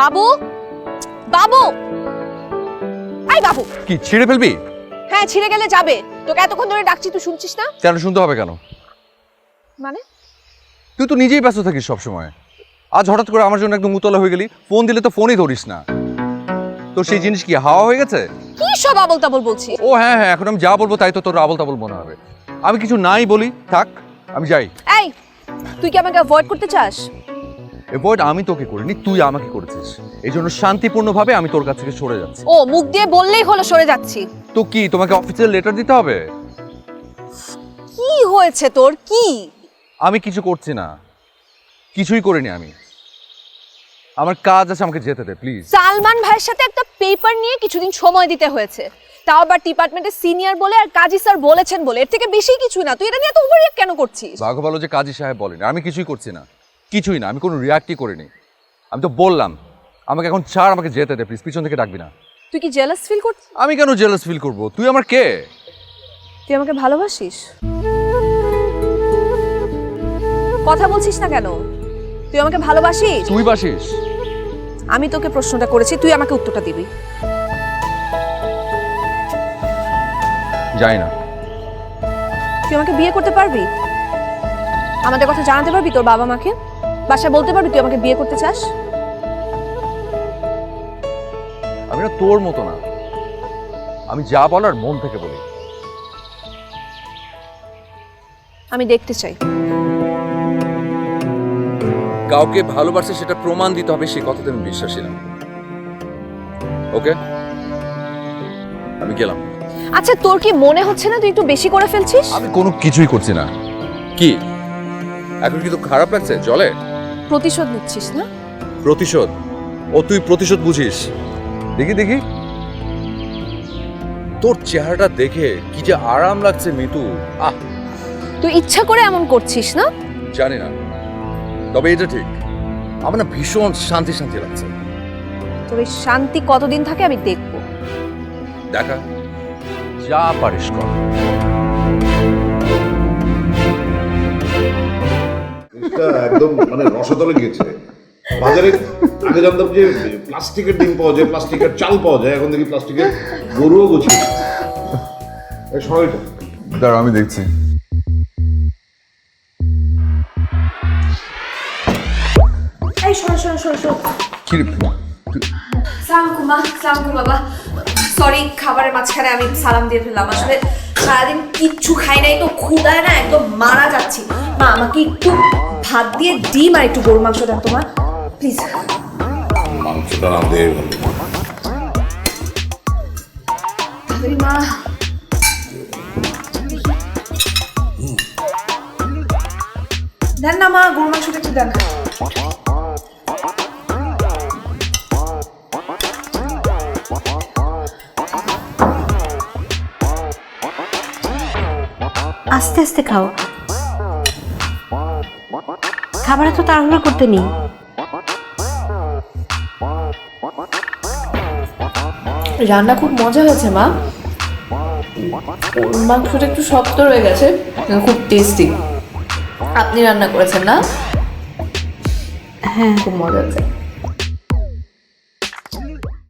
বাবু? বাবু? I বাবু। কি ছিঁড়ে ফেলবি? হ্যাঁ ছিঁড়ে গেলে যাবে। তোকে এতক্ষণ ধরে ডাকছি তুই শুনছিস না? কেন শুনতে হবে কেন? মানে? তুই তো নিজেই ব্যস্ত থাকিস সবসময়। আজ হঠাৎ করে আমার জন্য একদম উতলা হয়ে গেলি। ফোন দিলে তো ফোনই ধরিস না। তো সেই জিনিস কি হাওয়া হয়ে গেছে? কি সব আবল তাবল বলছিস? ও হ্যাঁ হ্যাঁ এখন আমি যা বলব তাই তো তোর আবল তাবল মনে হবে। আমি কিছু নাই বলি থাক আমি যাই। এই তুই কি আমাকে অ্যাভয়েড করতে চাস? এভয়েড আমি তোকে করিনি তুই আমাকে করেছিস। এই জন্য শান্তিপূর্ণভাবে আমি তোর কাছ থেকে সরে যাচ্ছি। ও মুখ দিয়ে বললেই হলো সরে যাচ্ছি। তো কি তোমাকে অফিসিয়াল লেটার দিতে হবে? কি হয়েছে তোর? কি? আমি কিছু করছি না। কিছুই করিনি আমি। আমার কাজ আছে আমাকে যেতে দে প্লিজ সালমান ভাইয়ের সাথে একটা পেপার নিয়ে কিছুদিন সময় দিতে হয়েছে। তাও আবার ডিপার্টমেন্টের সিনিয়র বলে আর কাজী স্যার বলেছেন বলে। এর থেকে বেশি কিছু না। তুই এটা নিয়ে এত ওভার কেন করছিস? ভাগ্য ভালো যে কাজী সাহেব বলেনি আমি কিছুই করছি না। কিছুই না আমি কোনো রিয়াক্টই করিনি। আমি তো বললাম আমাকে এখন ছাড় আমাকে যেতে দে প্লিজ পিছন থেকে ডাকবি না। তুই কি জেলাস ফিল করছিস আমি কেন জেলাস ফিল করব? তুই আমার কে? তুই আমাকে ভালোবাসিস? কথা বলছিস না কেন? তুই আমাকে ভালোবাসিস? তুই বাসিস। আমি তোকে প্রশ্নটা করেছি তুই আমাকে উত্তরটা দিবি। যাই না। তুই আমাকে বিয়ে করতে পারবি? আমাদের কথা জানাতে পারবি তোর বাবা মাকে বাসায় বলতে পারবি তুই আমাকে বিয়ে করতে চাস? আমি না তোর মতো না। আমি যা বলার মন থেকে বলি। আমি দেখতে চাই। কাউকে ভালোবাসে সেটা প্রমাণ দিতে হবে সে কথাতে আমি বিশ্বাসী না। ওকে? আমি গেলাম। আচ্ছা তোর কি মনে হচ্ছে না তুই একটু বেশি করে ফেলছিস? আমি কোনো কিছুই করছি না। কি? এখন কি তো খারাপ লাগছে? জলে? প্রতিশোধ নিচ্ছিস না? প্রতিশোধ? ও তুই প্রতিশোধ বুঝিস। দেখি দেখি। তোর চেহারাটা দেখে কি যে আরাম লাগছে মিতু। আহ! তুই ইচ্ছা করে এমন করছিস না? জানি না। তবে এটা ঠিক। আমার না ভীষণ শান্তি শান্তি লাগছে। তোর এই শান্তি কতদিন থাকে আমি দেখব। দেখা। যা পারিস কর। একদম মানে রসতলে গিয়েছে। বাজারে আগে জানতাম যে প্লাস্টিকের ডিম পাওয়া যায় প্লাস্টিকের চাল পাওয়া যায় এখন দেখি প্লাস্টিকের গরুও গুছিয়ে দাঁড়া আমি দেখছি। এই শোন শোন শোন শোন। কি রে? সালামকুম মা সালামকুম বাবা। সরি খাবারের মাঝখানে আমি সালাম দিয়ে ফেললাম। আসলে সারাদিন কিচ্ছু খাই নাই তো ক্ষুদায় না একদম মারা যাচ্ছি। মা আমাকে একটু ভাত দিয়ে ডিম আর একটু গরু মাংস দেন তোমার। প্লিজ মাংসটা না দিয়ে মা। দেন না মা গরু মাংসটা একটু দেন। আস্তে আস্তে খাও। খাবারে তো তাড়াহুড়ো করতে নেই। রান্না খুব মজা হয়েছে মা। মাংসটা একটু শক্ত রয়ে গেছে খুব টেস্টি আপনি রান্না করেছেন না? হ্যাঁ। খুব মজা হয়েছে।